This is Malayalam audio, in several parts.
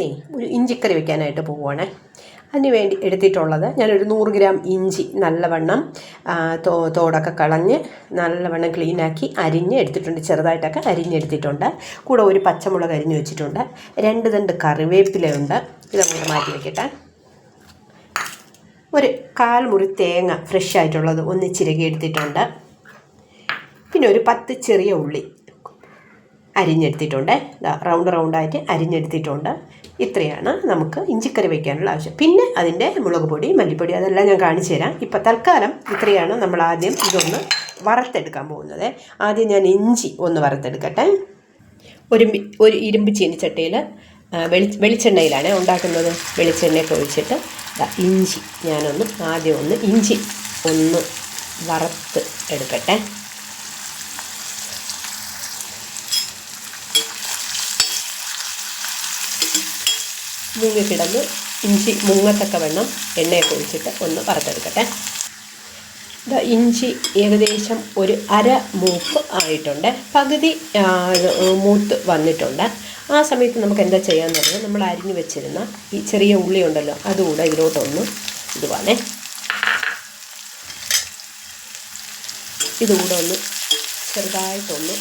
ഞാനിന്നേ ഒരു ഇഞ്ചിക്കറി വെക്കാനായിട്ട് പോവുകയാണ് അതിന് വേണ്ടി എടുത്തിട്ടുള്ളത് ഞാനൊരു നൂറ് ഗ്രാം ഇഞ്ചി നല്ലവണ്ണം തോ തോടൊക്കെ കളഞ്ഞ് നല്ലവണ്ണം ക്ലീനാക്കി അരിഞ്ഞ് എടുത്തിട്ടുണ്ട് ചെറുതായിട്ടൊക്കെ അരിഞ്ഞെടുത്തിട്ടുണ്ട് കൂടെ ഒരു പച്ചമുളക് അരിഞ്ഞ് വെച്ചിട്ടുണ്ട്. രണ്ട് തണ്ട് കറിവേപ്പിലയുണ്ട്. ഇതങ്ങോട്ട് മാറ്റി വെക്കട്ടെ. ഒരു കാൽ മുറി തേങ്ങ ഫ്രഷ് ആയിട്ടുള്ളത് ഒന്ന് ചിരകി എടുത്തിട്ടുണ്ട്. പിന്നെ ഒരു പത്ത് ചെറിയ ഉള്ളി അരിഞ്ഞെടുത്തിട്ടുണ്ട്. റൗണ്ട് റൗണ്ടായിട്ട് അരിഞ്ഞെടുത്തിട്ടുണ്ട്. ഇത്രയാണ് നമുക്ക് ഇഞ്ചിക്കറി വയ്ക്കാനുള്ള ആവശ്യം. പിന്നെ അതിന്റെ മുളക് പൊടി മല്ലിപ്പൊടി അതെല്ലാം ഞാൻ കാണിച്ചു തരാം. ഇപ്പം തൽക്കാലം ഇത്രയാണ് നമ്മൾ ആദ്യം ഇതൊന്ന് വറുത്തെടുക്കാൻ പോകുന്നത്. ആദ്യം ഞാൻ ഇഞ്ചി ഒന്ന് വറുത്തെടുക്കട്ടെ. ഒരു ഒരു ഇരുമ്പ് ചീനിച്ചട്ടിയിൽ വെളി വെളിച്ചെണ്ണയിലാണ് ഉണ്ടാക്കുന്നത്. വെളിച്ചെണ്ണയൊക്കെ ഒഴിച്ചിട്ട് ഇഞ്ചി ഞാനൊന്ന് ആദ്യം ഒന്ന് ഇഞ്ചി ഒന്ന് വറുത്ത് എടുക്കട്ടെ. മുങ്ങിക്കിടന്ന് ഇഞ്ചി മുങ്ങത്തക്ക വെണ്ണം എണ്ണയൊക്കെ ഒഴിച്ചിട്ട് ഒന്ന് വറുത്തെടുക്കട്ടെ. ഇഞ്ചി ഏകദേശം ഒരു അര മൂപ്പ് ആയിട്ടുണ്ട്. പകുതി മൂത്ത് വന്നിട്ടുണ്ട്. ആ സമയത്ത് നമുക്ക് എന്താ ചെയ്യാന്ന് പറഞ്ഞാൽ നമ്മൾ അരിഞ്ഞു വെച്ചിരുന്ന ഈ ചെറിയ ഉള്ളി ഉണ്ടല്ലോ അതുകൂടെ ഇതിലോട്ടൊന്ന് ഇടുവാണേ. ഇതുകൂടെ ഒന്ന് ചെറുതായിട്ടൊന്ന്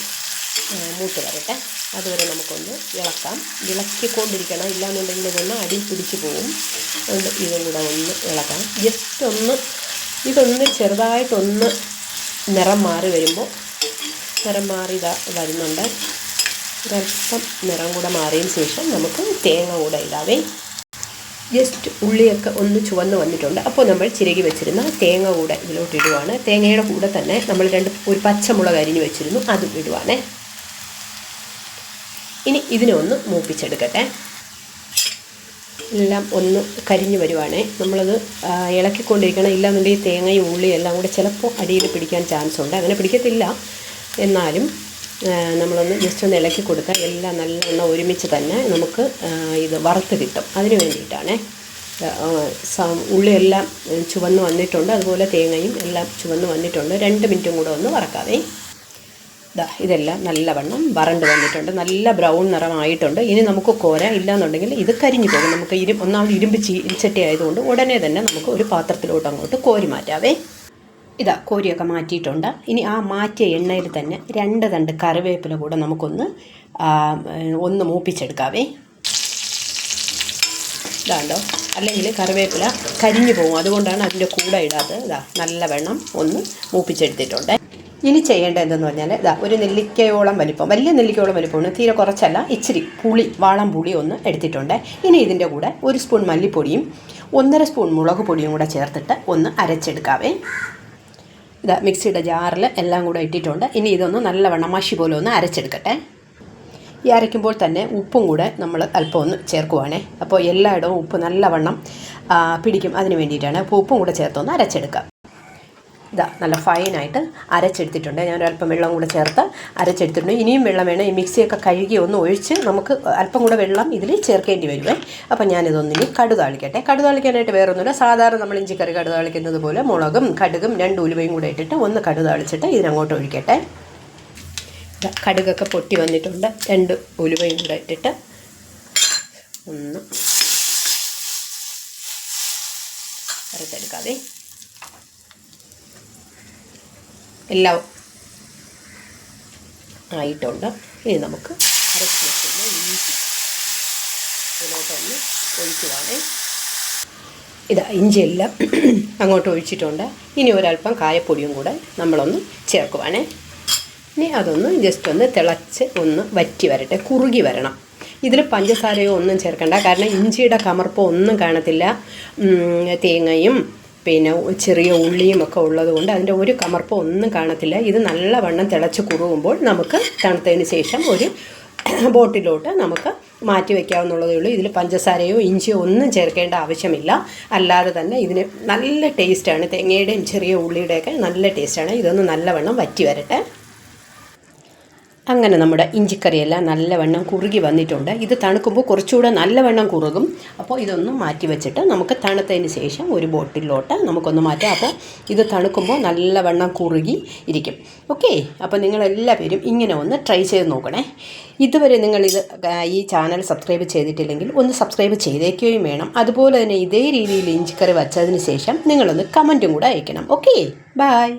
മൂത്ത് വരട്ടെ. അതുവരെ നമുക്കൊന്ന് ഇളക്കാം. ഇളക്കിക്കൊണ്ടിരിക്കണം. ഇല്ലാന്നുണ്ടെങ്കിൽ ഇതൊന്ന് അടി പിടിച്ച് പോവും. അതുകൊണ്ട് ഇതും കൂടെ ഒന്ന് ഇളക്കാം. ജസ്റ്റ് ഒന്ന് ഇതൊന്ന് ചെറുതായിട്ടൊന്ന് നിറം മാറി വരുമ്പോൾ നിറം മാറി ഇതാ വരുന്നുണ്ട്. ഒരല്പം നിറം കൂടെ മാറിയതിന് ശേഷം നമുക്ക് തേങ്ങ കൂടെ ഇടാവേ. ജസ്റ്റ് ഉള്ളിയൊക്കെ ഒന്ന് ചുവന്ന് വന്നിട്ടുണ്ട്. അപ്പോൾ നമ്മൾ ചിരകി വെച്ചിരുന്ന തേങ്ങ കൂടെ ഇതിലോട്ട് ഇടുവാണ്. തേങ്ങയുടെ കൂടെ തന്നെ നമ്മൾ രണ്ട് ഒരു പച്ചമുളക് അരിഞ്ഞ് വെച്ചിരുന്നു. അതും ഇടുവാണേ. ഇനി ഇതിനെ ഒന്ന് മൂപ്പിച്ചെടുക്കട്ടെ. എല്ലാം ഒന്ന് കരിഞ്ഞ് വരുവാണേ. നമ്മളത് ഇളക്കിക്കൊണ്ടിരിക്കണം. ഇല്ലാന്നുണ്ടെങ്കിൽ തേങ്ങയും ഉള്ളിയും എല്ലാം കൂടെ ചിലപ്പോൾ അടിയിൽ പിടിക്കാൻ ചാൻസ് ഉണ്ട്. അങ്ങനെ പിടിക്കത്തില്ല. എന്നാലും നമ്മളൊന്ന് ജസ്റ്റ് ഒന്ന് ഇളക്കി കൊടുത്താൽ എല്ലാം നല്ലവണ്ണം ഒരുമിച്ച് തന്നെ നമുക്ക് ഇത് വറുത്ത് കിട്ടും. അതിന് വേണ്ടിയിട്ടാണേ. ഉള്ളിയെല്ലാം ചുവന്ന് വന്നിട്ടുണ്ട്. അതുപോലെ തേങ്ങയും എല്ലാം ചുവന്ന് വന്നിട്ടുണ്ട്. രണ്ട് മിനിറ്റും കൂടെ ഒന്ന് വറക്കാവേ. ദാ ഇതെല്ലാം നല്ലവണ്ണം വറണ്ട് വന്നിട്ടുണ്ട്. നല്ല ബ്രൗൺ നിറമായിട്ടുണ്ട്. ഇനി നമുക്ക് കോര ഇല്ലാന്നുണ്ടെങ്കിൽ ഇത് കരിഞ്ഞു പോകും. നമുക്ക് ഇരു ഒന്നാമത് ഇരുമ്പ് ചീച്ചട്ടി ആയതുകൊണ്ട് ഉടനെ തന്നെ നമുക്ക് ഒരു പാത്രത്തിലോട്ട് അങ്ങോട്ട് കോരി മാറ്റാവേ. ഇതാ കോരിയൊക്കെ മാറ്റിയിട്ടുണ്ട്. ഇനി ആ മാറ്റിയ എണ്ണയിൽ തന്നെ രണ്ട് തണ്ട് കറിവേപ്പില കൂടെ നമുക്കൊന്ന് ഒന്ന് മൂപ്പിച്ചെടുക്കാവേ. ഇതാണ്ടോ? അല്ലെങ്കിൽ കറിവേപ്പില കരിഞ്ഞു പോകും. അതുകൊണ്ടാണ് അതിന്റെ കൂടെ ഇടാത്തത്. ഇതാ നല്ല വെണ്ണം ഒന്ന് മൂപ്പിച്ചെടുത്തിട്ടുണ്ട്. ഇനി ചെയ്യേണ്ടത് എന്തെന്ന് പറഞ്ഞാൽ ഇതാ ഒരു നെല്ലിക്കയോളം വലിപ്പം വലിയ നെല്ലിക്കയോളം വലിപ്പമാണ്. തീരെ കുറച്ചല്ല ഇച്ചിരി പുളി വാളം പുളി ഒന്ന് എടുത്തിട്ടുണ്ട്. ഇനി ഇതിന്റെ കൂടെ ഒരു സ്പൂൺ മല്ലിപ്പൊടിയും ഒന്നര സ്പൂൺ മുളക് പൊടിയും കൂടെ ചേർത്തിട്ട് ഒന്ന് അരച്ചെടുക്കാവേ. ഇതാ മിക്സിയുടെ ജാറിൽ എല്ലാം കൂടെ ഇട്ടിട്ടുണ്ട്. ഇനി ഇതൊന്ന് നല്ലവണ്ണം മഷി പോലെ ഒന്ന് അരച്ചെടുക്കട്ടെ. ഈ അരയ്ക്കുമ്പോൾ തന്നെ ഉപ്പും കൂടെ നമ്മൾ അല്പം ഒന്ന് ചേർക്കുവാണേ. അപ്പോൾ എല്ലായിടവും ഉപ്പ് നല്ലവണ്ണം പിടിക്കും. അതിന് വേണ്ടിയിട്ടാണ് അപ്പോൾ ഉപ്പും കൂടെ ചേർത്തൊന്ന് അരച്ചെടുക്കാം ഇതാ നല്ല ഫൈനായിട്ട് അരച്ചെടുത്തിട്ടുണ്ട്. ഞാൻ അല്പം വെള്ളം കൂടെ ചേർത്ത് അരച്ചെടുത്തിട്ടുണ്ട്. ഇനിയും വെള്ളം വേണം. ഈ മിക്സിയൊക്കെ കഴുകി ഒന്ന് ഒഴിച്ച് നമുക്ക് അല്പം കൂടെ വെള്ളം ഇതിൽ ചേർക്കേണ്ടി വരുവേ. അപ്പം ഞാനിതൊന്നിനി കടുതാളിക്കട്ടെ കടുതാളിക്കാനായിട്ട് വേറെ ഒന്നുമില്ല സാധാരണ നമ്മൾ ഇഞ്ചിക്കറി കടുതാളിക്കുന്നത് പോലെ മുളകും കടുകും രണ്ട് ഉലുവയും കൂടെ ഇട്ടിട്ട് ഒന്ന് കടുതാളിച്ചിട്ട് ഇതിനങ്ങോട്ട് ഒഴിക്കട്ടെ. കടുകൊക്കെ പൊട്ടി വന്നിട്ടുണ്ട്. രണ്ട് ഉലുവയും കൂടെ ഇട്ടിട്ട് ഒന്ന് വറുത്തെടുക്കാതെ എല്ലാം ആയിട്ടുണ്ട്. ഇനി നമുക്ക് അരച്ച് വെക്കുന്ന ഇഞ്ചി ഇതിലോട്ടൊന്ന് ഒഴിക്കുവാണേ. ഇതാ ഇഞ്ചിയെല്ലാം അങ്ങോട്ട് ഒഴിച്ചിട്ടുണ്ട്. ഇനി ഒരല്പം കായപ്പൊടിയും കൂടെ നമ്മളൊന്ന് ചേർക്കുവാണേ. ഇനി അതൊന്ന് ജസ്റ്റ് ഒന്ന് തിളച്ച് ഒന്ന് വറ്റി വരട്ടെ കുറുകി വരണം. ഇതിൽ പഞ്ചസാരയോ ഒന്നും ചേർക്കണ്ട. കാരണം ഇഞ്ചിയുടെ കമർപ്പോ ഒന്നും കാണത്തില്ല. തേങ്ങയും പിന്നെ ചെറിയ ഉള്ളിയും ഒക്കെ ഉള്ളത് കൊണ്ട് അതിന്റെ ഒരു കമർപ്പം ഒന്നും കാണത്തില്ല. ഇത് നല്ലവണ്ണം തിളച്ച് കുറുകുമ്പോൾ നമുക്ക് തണുത്തതിന് ശേഷം ഒരു ബോട്ടിലോട്ട് നമുക്ക് മാറ്റി വയ്ക്കാവുന്നുള്ളതേ ഉള്ളൂ. ഇതിൽ പഞ്ചസാരയോ ഇഞ്ചിയോ ഒന്നും ചേർക്കേണ്ട ആവശ്യമില്ല. അല്ലാതെ തന്നെ ഇതിന് നല്ല ടേസ്റ്റാണ് തേങ്ങയുടെയും ചെറിയ ഉള്ളിയുടെയൊക്കെ നല്ല ടേസ്റ്റാണ് ഇതൊന്ന് നല്ലവണ്ണം വറ്റി വരട്ടെ. അങ്ങനെ നമ്മുടെ ഇഞ്ചിക്കറിയെല്ലാം നല്ലവണ്ണം കുറുകി വന്നിട്ടുണ്ട്. ഇത് തണുക്കുമ്പോൾ കുറച്ചുകൂടെ നല്ലവണ്ണം കുറുകും. അപ്പോൾ ഇതൊന്ന് മാറ്റി വെച്ചിട്ട് നമുക്ക് തണുത്തതിന് ശേഷം ഒരു ബോട്ടിലോട്ട് നമുക്കൊന്ന് മാറ്റാം. അപ്പോൾ ഇത് തണുക്കുമ്പോൾ നല്ലവണ്ണം കുറുകി ഇരിക്കും. ഓക്കെ? അപ്പോൾ നിങ്ങളെല്ലാവരും ഇങ്ങനെ ഒന്ന് ട്രൈ ചെയ്ത് നോക്കണേ. ഇതുവരെ നിങ്ങളിത് ഈ ചാനൽ സബ്സ്ക്രൈബ് ചെയ്തിട്ടില്ലെങ്കിൽ ഒന്ന് സബ്സ്ക്രൈബ് ചെയ്തേക്കുകയും വേണം. അതുപോലെ തന്നെ ഇതേ രീതിയിൽ ഇഞ്ചിക്കറി വച്ചതിന് ശേഷം നിങ്ങളൊന്ന് കമന്റും കൂടെ അയക്കണം. ഓക്കെ? ബായ്